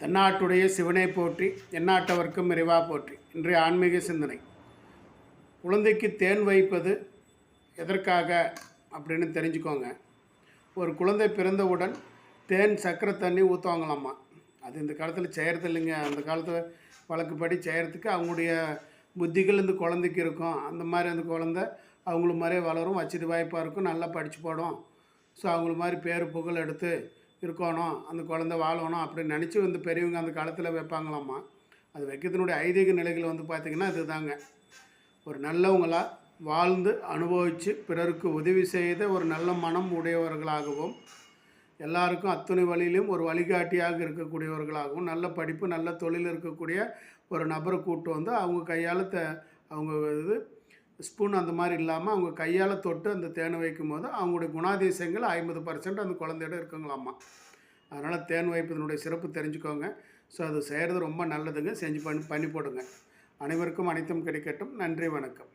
தென்னாட்டுடைய சிவனை போற்றி எந்நாட்டவர்க்கும் இறைவா போற்றி. இன்றைய ஆன்மீக சிந்தனை. குழந்தைக்கு தேன் வைப்பது எதற்காக அப்படின்னு தெரிஞ்சுக்கோங்க. ஒரு குழந்தை பிறந்தவுடன் தேன் சக்கரை தண்ணி ஊற்றுவாங்களாம்மா அது இந்த காலத்தில் செய்கிறது இல்லைங்க. அந்த காலத்தில் வழக்குப்படி செய்கிறதுக்கு அவங்களுடைய புத்திகள் இந்த குழந்தைக்கு இருக்கும். அந்த மாதிரி அந்த குழந்த அவங்கள மாதிரியே வளரும் வச்சுட்டு வாய்ப்பாக இருக்கும் நல்லா படித்து போடும். ஸோ அவங்கள மாதிரி பேர் புகழ் எடுத்து இருக்கணும் அந்த குழந்தை வாழணும் அப்படின்னு நினச்சி வந்து பெரியவங்க அந்த காலத்தில் வைப்பாங்களாம்மா. அது வைக்கிறதுனுடைய ஐதீக நிலைகள் வந்து பார்த்திங்கன்னா இதுதாங்க. ஒரு நல்லவங்களாக வாழ்ந்து அனுபவித்து பிறருக்கு உதவி செய்த ஒரு நல்ல மனம் உடையவர்களாகவும் எல்லாருக்கும் அத்துணை வழியிலும் ஒரு வழிகாட்டியாக இருக்கக்கூடியவர்களாகவும் நல்ல படிப்பு நல்ல தொழில் இருக்கக்கூடிய ஒரு நபரை கூட்டு வந்து அவங்க கையால் த அவங்க இது ஸ்பூன் அந்த மாதிரி இல்லாமல் அவங்க கையால் தொட்டு அந்த தேனை வைக்கும் போது அவங்களுடைய குணாதிசயங்கள் ஐம்பது பர்சன்ட் அந்த குழந்தையோட இருக்குங்களாம்மா அதனால் தேன் வைப்பதனுடைய சிறப்பு தெரிஞ்சுக்கோங்க. ஸோ அது செய்கிறது ரொம்ப நல்லதுங்க. செஞ்சு பண்ணி பண்ணி போடுங்க. அனைவருக்கும் அனைத்தும் கிடைக்கட்டும். நன்றி வணக்கம்.